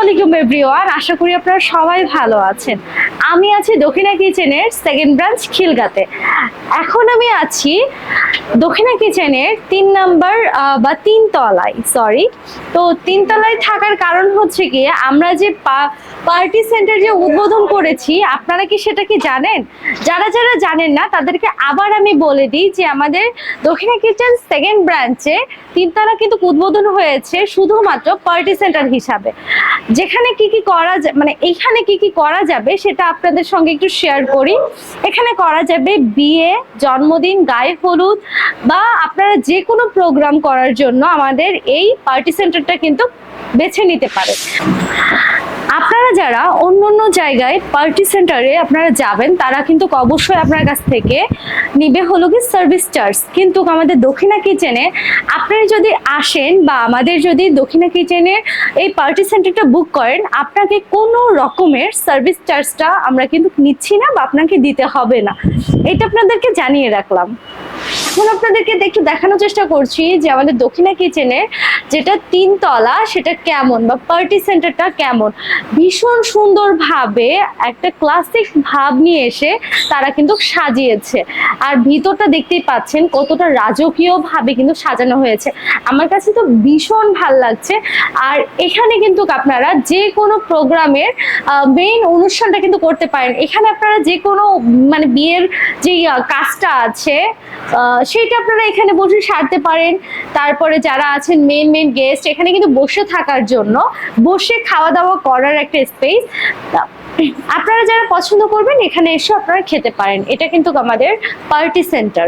আলাইকুম এভরিওয়ান আশা করি আপনারা সবাই ভালো আছেন। আমি আছি দক্ষিণা কিচেনের সেকেন্ড ব্রাঞ্চ খিলগাতে। এখন আমি আছি দক্ষিণা কিচেনের তিন নাম্বার বা তিন তলায় সরি তো তিন তলায় থাকার কারণ হচ্ছে কি আমরা যে পার্টি সেন্টার যে উদ্বোধন করেছি, আপনারা কি সেটা কি জানেন? যারা যারা জানেন না, তাদেরকে আবার আমি বলে দিই যে আমাদের দক্ষিণা কিচেন সেকেন্ড ব্রাঞ্চে তিনতলা কিন্তু উদ্বোধন হয়েছে শুধুমাত্র পার্টি সেন্টার হিসাবে। যেখানে কি কি করা মানে এখানে কি কি করা যাবে সেটা আপনাদের সঙ্গে একটু শেয়ার করি। এখানে করা যাবে বিয়ে, জন্মদিন, গায়ে হলুদ বা আপনারা যে কোনো প্রোগ্রাম করার জন্য আমাদের এই পার্টি সেন্টারটা কিন্তু বেছে নিতে পারেন আপনারা যারা অন্য অন্য জায়গায় পার্টি সেন্টারে আপনারা যাবেন, তারা কিন্তু অবশ্যই আপনার কাছ থেকে নিবে হলো কি সার্ভিস চার্জ কিন্তু আমাদের দক্ষিণা কিচেনে আপনারা যদি আসেন বা আমাদের যদি দক্ষিণা কিচেনের এই পার্টি সেন্টারটা বুক করেন, আপনাকে কোনো রকমের সার্ভিস চার্জটা আমরা কিন্তু নিচ্ছি না বা আপনাকে দিতে হবে না। এটা আপনাদেরকে জানিয়ে রাখলাম। এখন আপনাদেরকে একটু দেখানোর চেষ্টা করছি যে আমাদের দক্ষিণা কিচেনের যেটা তিনতলা, সেটা কেমন বা পার্টি সেন্টারটা কেমন? ভীষণ সুন্দরভাবে একটা ক্লাসিক ভাব নিয়ে এসে তারা কিন্তু সাজিয়েছে। আর ভিতরটা দেখতেই পাচ্ছেন কতটা রাজকীয় ভাবে কিন্তু সাজানো হয়েছে। আমার কাছে তো ভীষণ ভালো লাগছে। আর এখানে কিন্তু আপনারা যে কোনো প্রোগ্রামের মেইন অনুষ্ঠানটা কিন্তু করতে পারেন। এখানে আপনারা যে কোনো মানে বিয়ের যে কাজটা আছে সেইটা আপনারা এখানে বসে সারতে পারেন। তারপরে যারা আছেন মেন মেন গেস্ট এখানে কিন্তু বসে থাকার জন্য বসে খাওয়া দাওয়া করার একটা স্পেস আপনারা যারা পছন্দ করবেন, এখানে এসে আপনারা খেতে পারেন। এটা কিন্তু আমাদের পার্টি সেন্টার